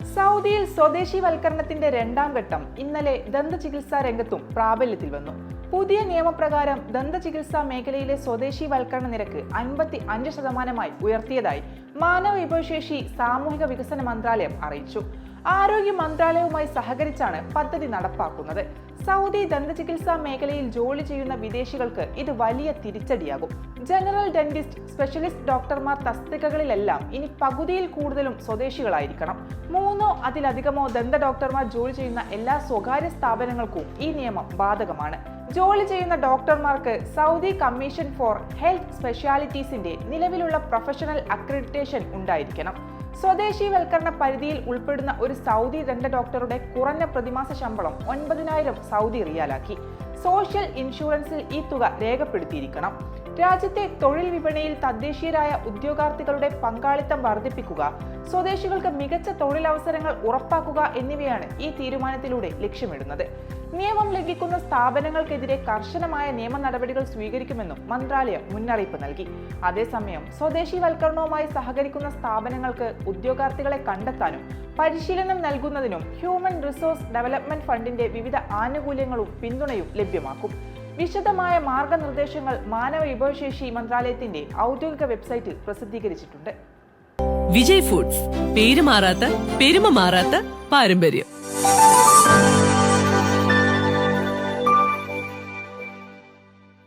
സൗദിയിൽ സ്വദേശിവൽക്കരണത്തിന്റെ രണ്ടാം ഘട്ടം ഇന്നലെ ദന്തചികിത്സാ രംഗത്തും പ്രാബല്യത്തിൽ വന്നു. പുതിയ നിയമപ്രകാരം ദന്തചികിത്സാ മേഖലയിലെ സ്വദേശിവൽക്കരണ നിരക്ക് അൻപത്തി അഞ്ച് ശതമാനമായി ഉയർത്തിയതായി മാനവ വിഭവശേഷി സാമൂഹിക വികസന മന്ത്രാലയം അറിയിച്ചു. ആരോഗ്യ മന്ത്രാലയവുമായി സഹകരിച്ചാണ് പദ്ധതി നടപ്പാക്കുന്നത്. സൗദി ദന്തചികിത്സാ മേഖലയിൽ ജോലി ചെയ്യുന്ന വിദേശികൾക്ക് ഇത് വലിയ തിരിച്ചടിയാകും. ജനറൽ ഡെന്റിസ്റ്റ് സ്പെഷ്യലിസ്റ്റ് ഡോക്ടർമാർ തസ്തികകളിലെല്ലാം ഇനി പകുതിയിൽ കൂടുതലും സ്വദേശികളായിരിക്കണം. മൂന്നോ അതിലധികമോ ദന്ത ഡോക്ടർമാർ ജോലി ചെയ്യുന്ന എല്ലാ സ്വകാര്യ സ്ഥാപനങ്ങൾക്കും ഈ നിയമം ബാധകമാണ്. ജോലി ചെയ്യുന്ന ഡോക്ടർമാർക്ക് സൗദി കമ്മീഷൻ ഫോർ ഹെൽത്ത് സ്പെഷ്യാലിറ്റീസിന്റെ നിലവിലുള്ള പ്രൊഫഷണൽ അക്രഡിറ്റേഷൻ ഉണ്ടായിരിക്കണം. സ്വദേശീവൽക്കരണ പരിധിയിൽ ഉൾപ്പെടുന്ന ഒരു സൗദി ദണ്ഡ ഡോക്ടറുടെ കുറഞ്ഞ പ്രതിമാസ ശമ്പളം ഒൻപതിനായിരം സൗദി റിയാലാക്കി. സോഷ്യൽ ഇൻഷുറൻസിൽ ഈ തുക രേഖപ്പെടുത്തിയിരിക്കണം. രാജ്യത്തെ തൊഴിൽ വിപണിയിൽ തദ്ദേശീയരായ ഉദ്യോഗാർത്ഥികളുടെ പങ്കാളിത്തം വർദ്ധിപ്പിക്കുക സ്വദേശികൾക്ക് മികച്ച തൊഴിലവസരങ്ങൾ ഉറപ്പാക്കുക എന്നിവയാണ് ഈ തീരുമാനത്തിലൂടെ ലക്ഷ്യമിടുന്നത്. നിയമം ലംഘിക്കുന്ന സ്ഥാപനങ്ങൾക്കെതിരെ കർശനമായ നിയമ നടപടികൾ സ്വീകരിക്കുമെന്നും മന്ത്രാലയം മുന്നറിയിപ്പ് നൽകി. അതേസമയം സ്വദേശിവൽക്കരണവുമായി സഹകരിക്കുന്ന സ്ഥാപനങ്ങൾക്ക് ഉദ്യോഗാർത്ഥികളെ കണ്ടെത്താനും പരിശീലനം നൽകുന്നതിനും ഹ്യൂമൻ റിസോഴ്സ് ഡെവലപ്മെന്റ് ഫണ്ടിന്റെ വിവിധ ആനുകൂല്യങ്ങളും പിന്തുണയും ലഭ്യമാക്കും. വിശദമായ മാർഗനിർദ്ദേശങ്ങൾ മാനവ വിഭവശേഷി മന്ത്രാലയത്തിന്റെ ഔദ്യോഗിക വെബ്സൈറ്റിൽ പ്രസിദ്ധീകരിച്ചിട്ടുണ്ട്. വിജയ് ഫുഡ്സ് പേര് മാറാത്ത പെരുമ മാറാത്ത പാരമ്പര്യം.